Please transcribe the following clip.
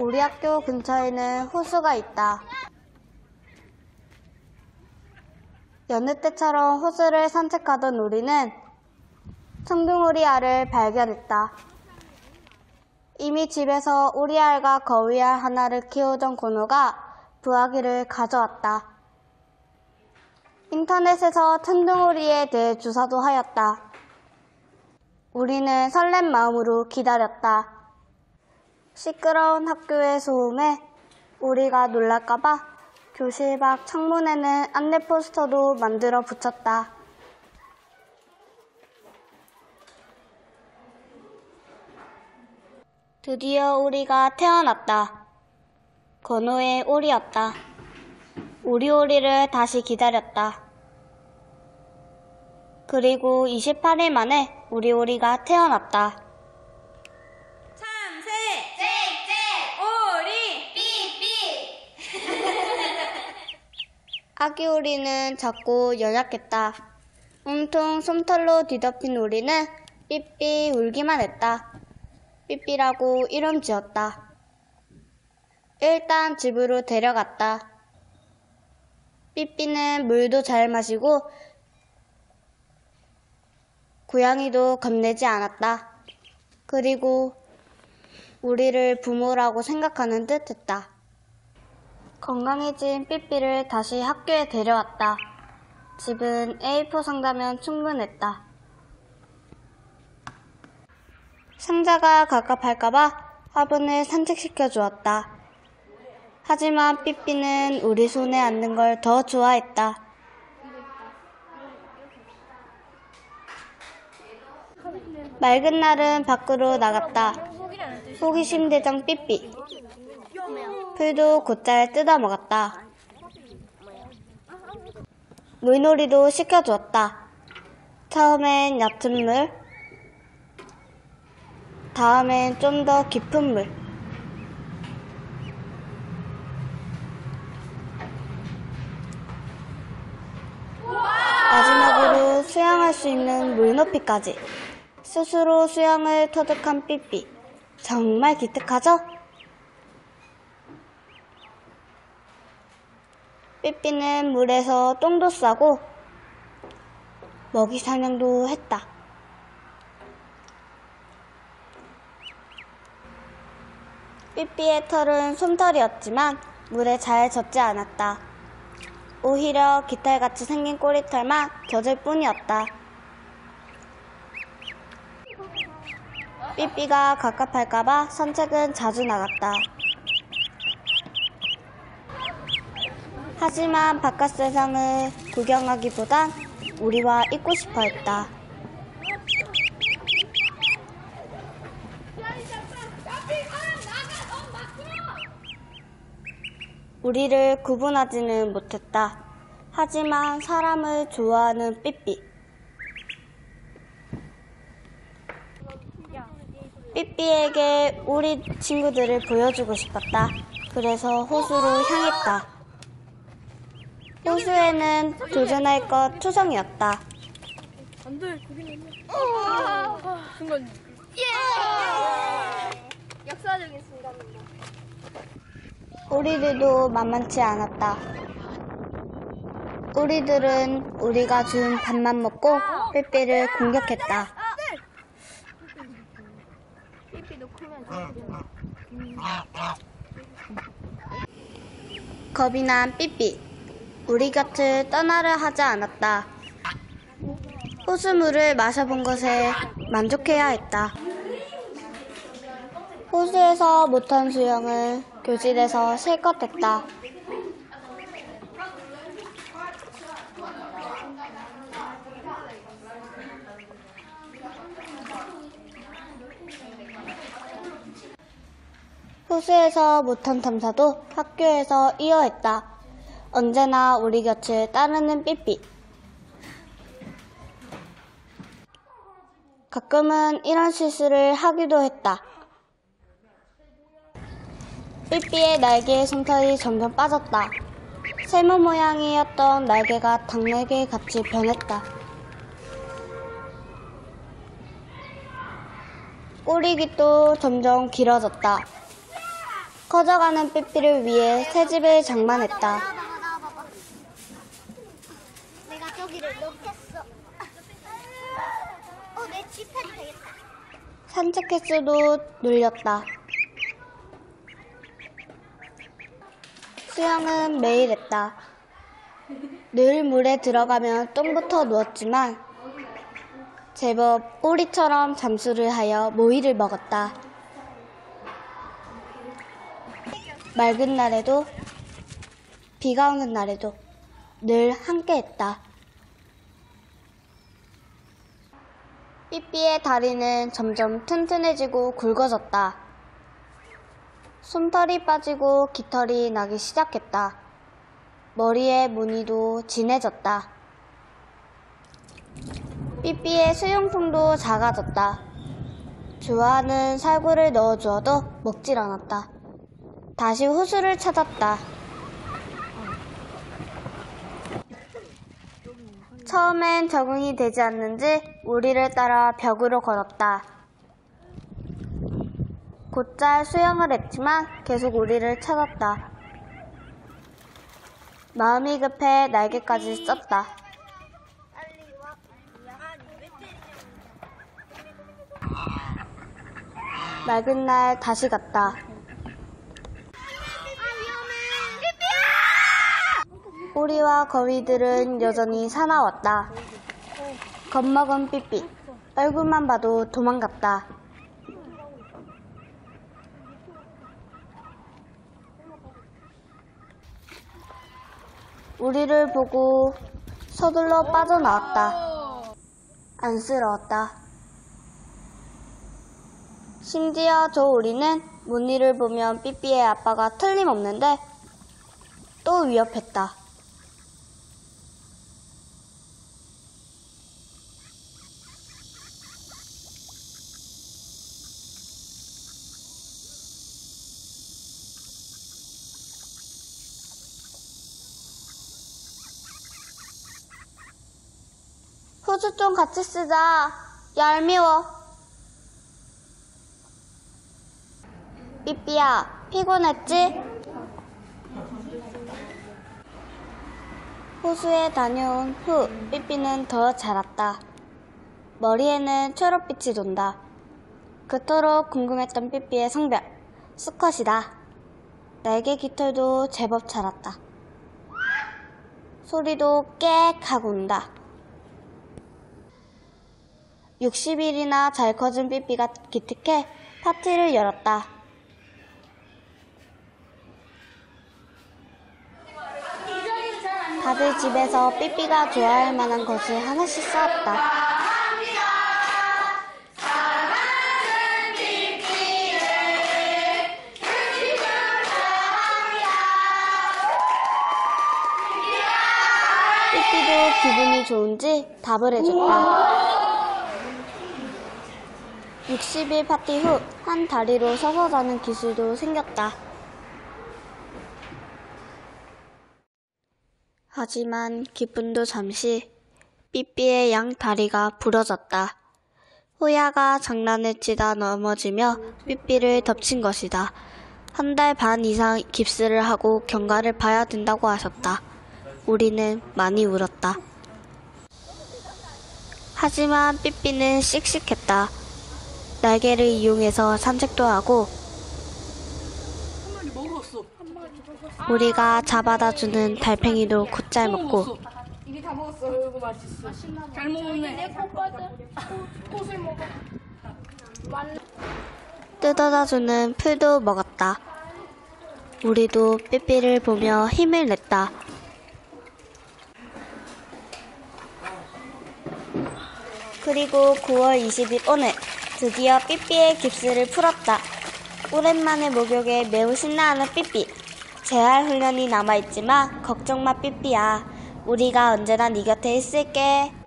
우리 학교 근처에는 호수가 있다. 여느 때처럼 호수를 산책하던 우리는 청둥오리 알을 발견했다. 이미 집에서 오리알과 거위알 하나를 키우던 고노가 부화기를 가져왔다. 인터넷에서 천둥오리에 대해 조사도 하였다. 우리는 설렘 마음으로 기다렸다. 시끄러운 학교의 소음에 우리가 놀랄까봐 교실 밖 창문에는 안내 포스터도 만들어 붙였다. 드디어 우리가 태어났다. 건호의 오리였다. 오리오리를 다시 기다렸다. 그리고 28일 만에 우리 오리가 태어났다. 참새 쨍쨍 오리 삐삐 아기 오리는 작고 연약했다. 온통 솜털로 뒤덮인 오리는 삐삐 울기만 했다. 삐삐라고 이름 지었다. 일단 집으로 데려갔다. 삐삐는 물도 잘 마시고 고양이도 겁내지 않았다. 그리고 우리를 부모라고 생각하는 듯 했다. 건강해진 삐삐를 다시 학교에 데려왔다. 집은 A4 상자면 충분했다. 상자가 갑갑할까봐 화분을 산책시켜 주었다. 하지만 삐삐는 우리 손에 앉는 걸 더 좋아했다. 맑은 날은 밖으로 나갔다. 호기심 대장 삐삐. 풀도 곧잘 뜯어 먹었다. 물놀이도 시켜주었다. 처음엔 얕은 물, 다음엔 좀 더 깊은 물. 마지막으로 수영할 수 있는 물 높이까지. 스스로 수영을 터득한 삐삐. 정말 기특하죠? 삐삐는 물에서 똥도 싸고 먹이 사냥도 했다. 삐삐의 털은 솜털이었지만 물에 잘 젖지 않았다. 오히려 깃털같이 생긴 꼬리털만 젖을 뿐이었다. 삐삐가 갑갑할까봐 산책은 자주 나갔다. 하지만 바깥 세상을 구경하기보단 우리와 있고 싶어 했다. 우리를 구분하지는 못했다. 하지만 사람을 좋아하는 삐삐. 삐삐에게 우리 친구들을 보여주고 싶었다. 그래서 호수로 향했다. 호수에는 도전할 것 투성이었다. 안 돼 거기는 순간 역사적인 순간입니다 우리들도 만만치 않았다. 우리들은 우리가 준 밥만 먹고 삐삐를 공격했다. 겁이 난 삐삐. 우리 곁을 떠나려 하지 않았다. 호수물을 마셔본 것에 만족해야 했다. 호수에서 못한 수영을 교실에서 실컷 했다. 호수에서 못한 탐사도 학교에서 이어했다. 언제나 우리 곁을 따르는 삐삐. 가끔은 이런 실수를 하기도 했다. 삐삐의 날개의 솜털이 점점 빠졌다. 세모 모양이었던 날개가 닭날개 같이 변했다. 꼬리깃도 점점 길어졌다. 커져가는 삐삐를 위해 새 집을 장만했다. 나와봐, 나와봐. 내가 저기를 넣겠어. 어, 내 집 해도 되겠다. 산책 횟수도 늘렸다. 수영은 매일 했다. 늘 물에 들어가면 똥부터 누웠지만 제법 오리처럼 잠수를 하여 모이를 먹었다. 맑은 날에도 비가 오는 날에도 늘 함께 했다. 삐삐의 다리는 점점 튼튼해지고 굵어졌다. 솜털이 빠지고 깃털이 나기 시작했다. 머리의 무늬도 진해졌다. 삐삐의 수용통도 작아졌다. 좋아하는 살구를 넣어주어도 먹질 않았다. 다시 호수를 찾았다. 처음엔 적응이 되지 않는지 우리를 따라 벽으로 걸었다. 곧잘 수영을 했지만 계속 우리를 찾았다. 마음이 급해 날개까지 썼다. 맑은 날 다시 갔다. 오리와 거위들은 여전히 사나웠다. 겁먹은 삐삐. 얼굴만 봐도 도망갔다. 우리를 보고 서둘러 빠져나왔다. 안쓰러웠다. 심지어 저 우리는 무늬를 보면 삐삐의 아빠가 틀림없는데 또 위협했다. 후주 좀 같이 쓰자. 얄미워. 삐삐야, 피곤했지? 호수에 다녀온 후 삐삐는 더 자랐다. 머리에는 초록빛이 돈다. 그토록 궁금했던 삐삐의 성별, 수컷이다. 날개 깃털도 제법 자랐다. 소리도 깨 하고 운다. 60일이나 잘 커진 삐삐가 기특해 파티를 열었다. 다들 집에서 삐삐가 좋아할 만한 것을 하나씩 쌓았다. 삐삐도 기분이 좋은지 답을 해줬다. 60일 파티 후 한 다리로 서서 자는 기술도 생겼다. 하지만 기분도 잠시 삐삐의 양 다리가 부러졌다. 호야가 장난을 치다 넘어지며 삐삐를 덮친 것이다. 한 달 반 이상 깁스를 하고 경과를 봐야 된다고 하셨다. 우리는 많이 울었다. 하지만 삐삐는 씩씩했다. 날개를 이용해서 산책도 하고 우리가 잡아다 주는 달팽이도 곧잘 먹고 이게 다 먹었어. 이거 맛있어. 잘 먹었네. 내 꽃받아. 꽃을 먹어. 뜯어다 주는 풀도 먹었다. 우리도 삐삐를 보며 힘을 냈다. 그리고 9월 20일 오늘 드디어 삐삐의 깁스를 풀었다. 오랜만에 목욕에 매우 신나하는 삐삐. 재활 훈련이 남아있지만 걱정 마 삐삐야. 우리가 언제나 네 곁에 있을게.